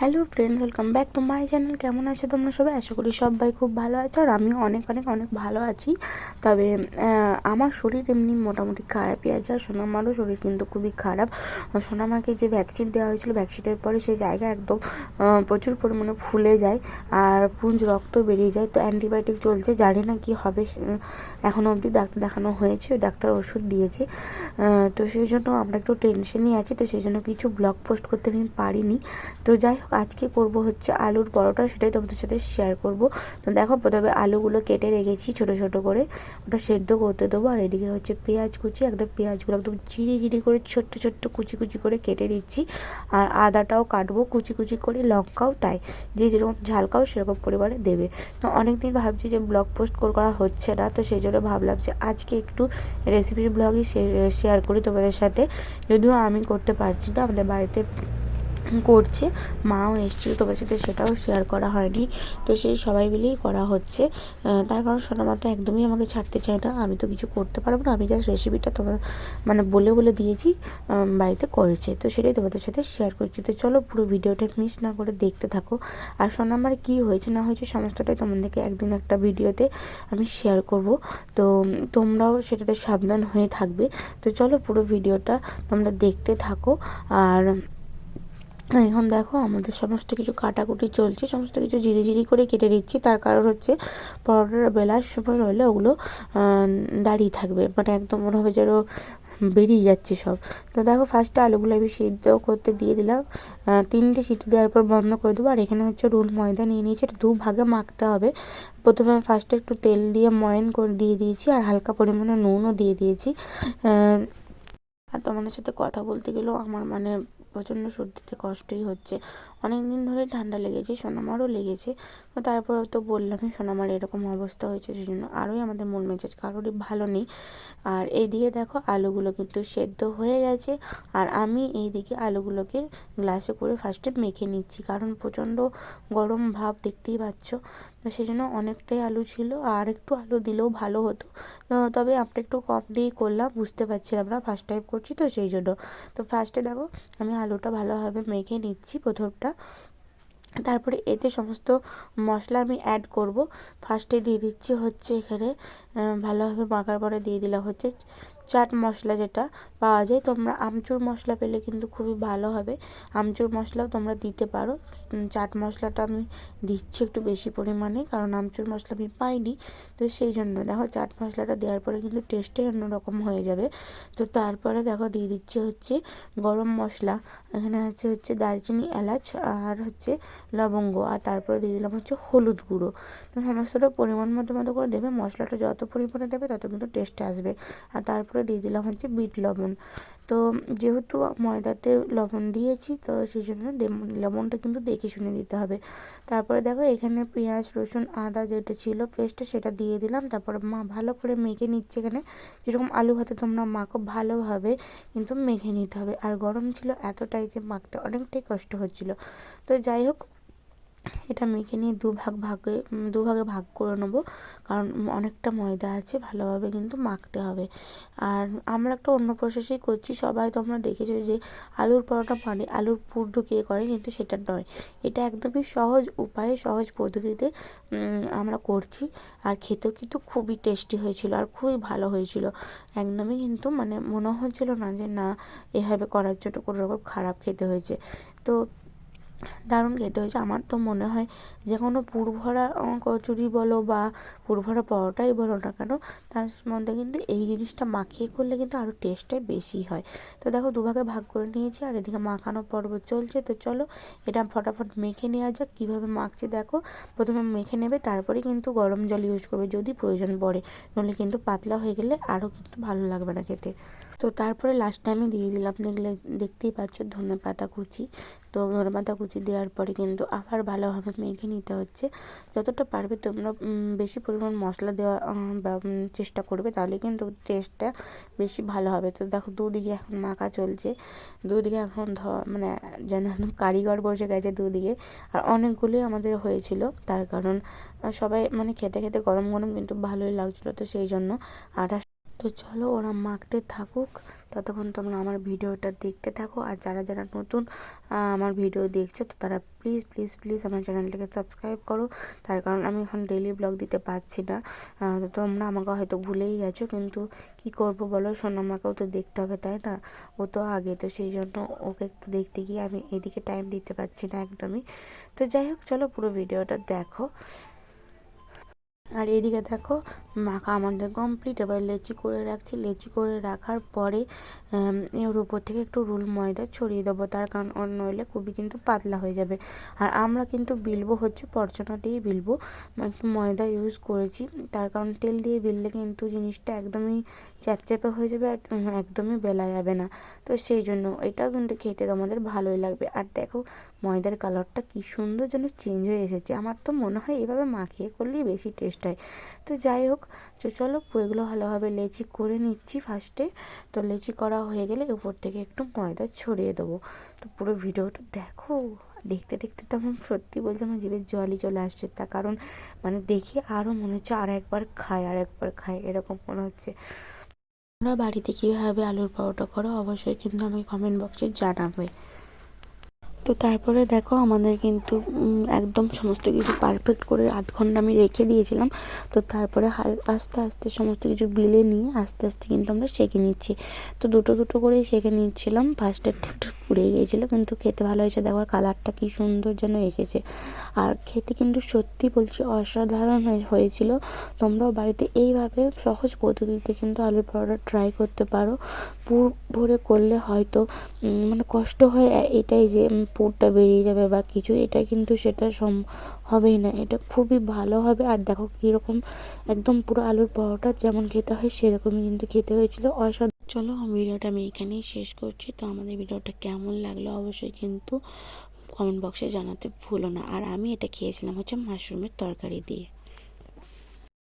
Hello friends welcome back to my channel কেমন আছো তোমরা সবাই? আশা করি সবাই খুব ভালো আছো আর আমিও অনেক অনেক অনেক ভালো আছি। তবে আমার শরীর এমনি মোটামুটি খারাপই আছে আর সোনামারও শরীর কিন্তু খুবই খারাপ। সোনামাকে যে ভ্যাকসিন দেওয়া হয়েছিল ভ্যাকসিনের পরে সেই জায়গা একদম প্রচুর পরিমাণে ফুলে যায় আর পুঞ্জ রক্ত বেরিয়ে যায়। তো অ্যান্টিবায়োটিক চলছে, জানি না কি হবে এখনও অবধি ডাক্তার দেখানো হয়েছে, ডাক্তার ওষুধ দিয়েছে। তো সেই জন্য আমরা একটু টেনশনই আছি, তো সেই জন্য কিছু ব্লগ পোস্ট করতে আমি পারিনি। তো যাই হোক আজকে করব হচ্ছে আলুর পরোটা, সেটাই তোমাদের সাথে শেয়ার করব। তো দেখো, প্রথমে আলুগুলো কেটে রেখেছি ছোট ছোট করে। ওটা সেদ্ধ করতে দেবো। আর এদিকে হচ্ছে পেঁয়াজ কুচি, একদম পেঁয়াজগুলো একদম চিড়ি চিড়ি করে, ছোট্ট ছোট্ট কুচি কুচি করে কেটে নিচ্ছি। আর আদাটাও কাটবো, কুচি কুচি করে, লঙ্কাও তাই। যে যেরকম ঝাল খাও, সেরকম পরিমাণে দেবে। তো অনেক দিন ভাবছি যে ব্লগ পোস্ট করা হচ্ছে না। তো সেই জন্য ভাবলাম যে আজকে একটু রেসিপির ব্লগই শেয়ার করি তোমাদের সাথে। যদিও আমি করতে পারছি না, আমাদের বাড়িতে করছে। মাও এসেছিল তোমার সাথে, সেটাও শেয়ার করা হয়নি। তো সেই সবাই মিলেই করা হচ্ছে। তার কারণ সোনামা তো একদমই আমাকে ছাড়তে চায় না। আমি তো কিছু করতে পারব না। আমি জাস্ট রেসিপিটা তোমার মানে বলে বলে দিয়েছি বাড়িতে করেছে। তো সেটাই তোমাদের সাথে শেয়ার করছি। তো চলো পুরো ভিডিওটা মিস না করে দেখতে থাকো। আর সোনামার কী হয়েছে না হয়েছে সমস্তটাই তোমাদেরকে একদিন একটা ভিডিওতে আমি শেয়ার করব। তো তোমরাও সেটাতে সাবধান হয়ে থাকবে। তো চলো পুরো ভিডিওটা তোমরা দেখতে থাকো। আর এখন দেখো আমাদের সমস্ত কিছু কাটাকুটি চলছে, সমস্ত কিছু জিরি জিরি করে কেটে দিচ্ছি তার কারণ হচ্ছে পরোটার বেলার সময় রইলে ওগুলো দাঁড়িয়ে থাকবে। মানে একদম মনে হবে যেন বেরিয়ে যাচ্ছে সব। তো দেখো ফার্স্টে আলুগুলো আমি সিদ্ধ করতে দিয়ে দিলাম। তিনটে সিটি দেওয়ার পর বন্ধ করে দেবো। আর এখানে হচ্ছে রুল ময়দা নিয়ে নিয়েছি, এটা দু ভাগে মাখতে হবে। প্রথমে ফার্স্টে একটু তেল দিয়ে ময়ন করে দিয়ে দিয়েছি আর হালকা পরিমাণে নুনও দিয়ে দিয়েছি। আর তোমাদের সাথে কথা বলতে গেলেও আমার মানে প্রচণ্ড সর্দিতে কষ্টই হচ্ছে। অনেক দিন ধরে ঠান্ডা লেগেছে, সোনামারও লেগেছে। তো তারপরে তো বললামই সোনামার এরকম অবস্থা হয়েছে সেই জন্য আরোই আমাদের মন মেজাজ কারোরই ভালো নেই। আর এইদিকে দেখো আলুগুলো কিন্তু সেদ্ধ হয়ে গেছে, আর আমি এইদিকে আলুগুলোকে গ্লাসে করে ফার্স্টে মেখে নিচ্ছি, কারণ প্রচণ্ড গরম ভাব দেখতেই পাচ্ছ। তো সেই জন্য অনেকটাই আলু ছিল, আর একটু আলু দিলেও ভালো হতো। তবে আমরা একটু কম দিয়েই করলাম, বুঝতে পারছিলাম না ফার্স্ট টাইম করছি তো সেই জন্য। তো ফার্স্টে দেখো আমি আলুটা ভালোভাবে মেখে নিচ্ছি প্রথমটা। তারপরে এতে সমস্ত মশলা আমি অ্যাড করব। ফার্স্টে দিয়ে দিচ্ছি হচ্ছে এখানে ভালোভাবে মাখার পরে দিয়ে দিলাম হচ্ছে চাট মশলা যেটা পাওয়া যায়। তোমরা আমচুর মশলা পেলে কিন্তু খুবই ভালো হবে। আমচুর মশলাও তোমরা দিতে পারো। চাট মশলাটা আমি দিচ্ছি একটু বেশি পরিমাণে কারণ আমচুর মশলা আমি পাইনি। তো সেই জন্য দেখো চাট মশলাটা দেওয়ার পরে কিন্তু টেস্টটাই অন্যরকম হয়ে যাবে। তো তারপরে দেখো দিয়ে দিচ্ছে হচ্ছে গরম মশলা। এখানে আছে হচ্ছে দারচিনি, এলাচ আর হচ্ছে লবঙ্গ। আর তারপরে দিয়ে দিলাম হচ্ছে হলুদ গুঁড়ো। তো সমস্তটা পরিমাণ মতো মতো করে দেবে। মশলাটা যত পরিমাণে দেবে তত কিন্তু টেস্ট আসবে। আর তারপরে দিয়ে দিলাম হচ্ছে বিট লবণ। তো যেহেতু ময়দাতে লবণ দিয়েছি, তো সেই জন্য লবণটা কিন্তু দেখে শুনে দিতে হবে। তারপরে দেখো এখানে পেঁয়াজ, রসুন, আদা যেটা ছিল পেস্টটা সেটা দিয়ে দিলাম। তারপরে মা ভালো করে মেখে নিচ্ছে এখানে। যেরকম আলু ভাতে তোমরা মাখো ভালোভাবে কিন্তু মেখে নিতে হবে। আর গরম ছিল এতটাই যে মাখতে অনেকটাই কষ্ট হচ্ছিল। তো যাই হোক এটা মেখে নিয়ে দু ভাগ ভাগে দু ভাগে ভাগ করে নেব। কারণ অনেকটা ময়দা আছে, ভালোভাবে কিন্তু মাখতে হবে। আর আমরা একটা অন্য প্রসেসেই করছি, সবাই তোমরা দেখেছ যে আলুর পরোটা মানে আলুর পুর ঢুকিয়ে করে, কিন্তু সেটা নয়। এটা একদমই সহজ উপায়ে, সহজ পদ্ধতিতে আমরা করছি। আর খেতেও কিন্তু খুবই টেস্টি হয়েছিল আর খুবই ভালো হয়েছিল। একদমই কিন্তু মানে মনে হচ্ছিল না যে, না, এভাবে করার জন্য কোনো রকম খারাপ খেতে হয়েছে। তো দারুণ খেতে হয়েছে। আমার তো মনে হয় যে কোনো পুরভরা কচুরি বলো বা পুরভরা পরোটাই বলো না কেন, তার মধ্যে কিন্তু এই জিনিসটা মাখিয়ে করলে কিন্তু আরও টেস্টটাই বেশি হয়। তো দেখো দুভাগে ভাগ করে নিয়েছি আর এদিকে মাখানো পর্ব চলছে। তো চলো এটা ফটাফট মেখে নেওয়া যাক। কীভাবে মাখছি দেখো, প্রথমে মেখে নেবে, তারপরে কিন্তু গরম জল ইউজ করবে যদি প্রয়োজন পড়ে। নইলে কিন্তু পাতলা হয়ে গেলে আরও কিন্তু ভালো লাগবে না খেতে। তো তারপরে লাস্টে আমি দিয়ে দিলাম, দেখলে, দেখতেই পাচ্ছ, ধনে পাতা কুচি। তো ধনে পাতা কুচি দেওয়ার পরে কিন্তু আবার ভালোভাবে মেখে নিতে হচ্ছে। যতটা পারবে তোমরা বেশি পরিমাণ মশলা দেওয়া চেষ্টা করবে, তাহলে কিন্তু টেস্টটা বেশি ভালো হবে। তো দেখো, দুদিকে এখন মাখা চলছে। দুদিকে এখন ধ মানে যেন কারিগর বসে গেছে দুদিকে। আর অনেকগুলোই আমাদের হয়েছিল, তার কারণ সবাই মানে খেতে খেতে গরম গরম কিন্তু ভালোই লাগছিল, তো সেই জন্য আর তো চলো ওরা মাখতে থাকুক। ততক্ষণ তোমরা আমার ভিডিওটা দেখতে থাকো। আর যারা যারা নতুন আমার ভিডিও দেখছ, তো তারা প্লিজ প্লিজ প্লিজ আমার চ্যানেলটাকে সাবস্ক্রাইব করো। তার কারণ আমি এখন ডেলি ব্লগ দিতে পারছি না। তো তোমরা আমাকে হয়তো ভুলেই গেছো, কিন্তু কি করব বলো? সোনামাকেও তো দেখতে হবে, তাই না? ও তো আগে, তো সেই জন্য ওকে একটু দেখতে গিয়ে আমি এদিকে টাইম দিতে পারছি না একদমই। তো যাই হোক, চলো পুরো ভিডিওটা দেখো। আর এদিকে দেখো, মাখা আমাদের কমপ্লিট এবার লেচি করে রাখছি। লেচি করে রাখার পরে এর উপর থেকে একটু রুল ময়দা ছড়িয়ে দেবো। তার কারণ নইলে খুবই কিন্তু পাতলা হয়ে যাবে। আর আমরা কিন্তু বিলবো হচ্ছে পরচনা দিয়ে বিলবো। একটু ময়দা ইউজ করেছি। তার কারণ তেল দিয়ে বিললে কিন্তু জিনিসটা একদমই চ্যাপচ্যাপে হয়ে যাবে আর একদমই বেলা যাবে না। তো সেই জন্য এটাও কিন্তু খেতে আমাদের ভালোই লাগবে। আর দেখো ময়দার কালারটা কী সুন্দর যেন চেঞ্জ হয়ে এসেছে। আমার তো মনে হয় এভাবে মাখিয়ে করলেই বেশি টেস্ট হয়। তো যাই হোক, তো চলো এগুলো ভালোভাবে লেচি করে নিচ্ছি ফার্স্টে তো লেচি করা হয়ে গেলে উপর থেকে একটু ময়দা ছড়িয়ে দেবো। তো পুরো ভিডিওটা দেখো, দেখতে দেখতে তো আমার সত্যি বলছি আমার জীবের জলই চলে আসছে। তার কারণ মানে দেখে আরও মনে হচ্ছে আর একবার খায়, আর একবার খায়, এরকম মনে হচ্ছে। তোমরা বাড়িতে কীভাবে আলুর পরোটা করো অবশ্যই কিন্তু আমি কমেন্ট বক্সে জানাবে। তো তারপরে দেখো আমাদের কিন্তু একদম সমস্ত কিছু পারফেক্ট করে আধ ঘণ্টা আমি রেখে দিয়েছিলাম। তো তারপরে আস্তে আস্তে সমস্ত কিছু বিলে নিয়ে আস্তে আস্তে কিন্তু আমরা সেঁকে নিচ্ছি। তো দুটো দুটো করেই সেঁকে নিচ্ছিলাম। ফার্স্টে একটু পুড়ে গিয়েছিল, কিন্তু খেতে ভালো হয়েছে। দেখো কালারটা কী সুন্দর যেন এসেছে। আর খেতে কিন্তু সত্যি বলছি অসাধারণ হয়েছিল। তোমরাও বাড়িতে এইভাবে সহজ পদ্ধতিতে কিন্তু আলুর পরোটা ট্রাই করতে পারো। পুর, ভরে করলে হয়তো মানে কষ্ট হয় এটাই যে পুরটা বেরিয়ে যাবে বা কিছু, এটা কিন্তু সেটা সম, হবেই না। এটা খুবই ভালো হবে। আর দেখো কীরকম একদম পুরো আলুর পরোটা যেমন খেতে হয় সেরকমই কিন্তু খেতে হয়েছিল। অসাধ, চলো ভিডিওটা আমি এখানেই শেষ করছি। তো আমাদের ভিডিওটা কেমন লাগল অবশ্যই কিন্তু কমেন্ট বক্সে জানাতে ভুলো না। আর আমি এটা খেয়েছিলাম হচ্ছে মাশরুমের তরকারি দিয়ে।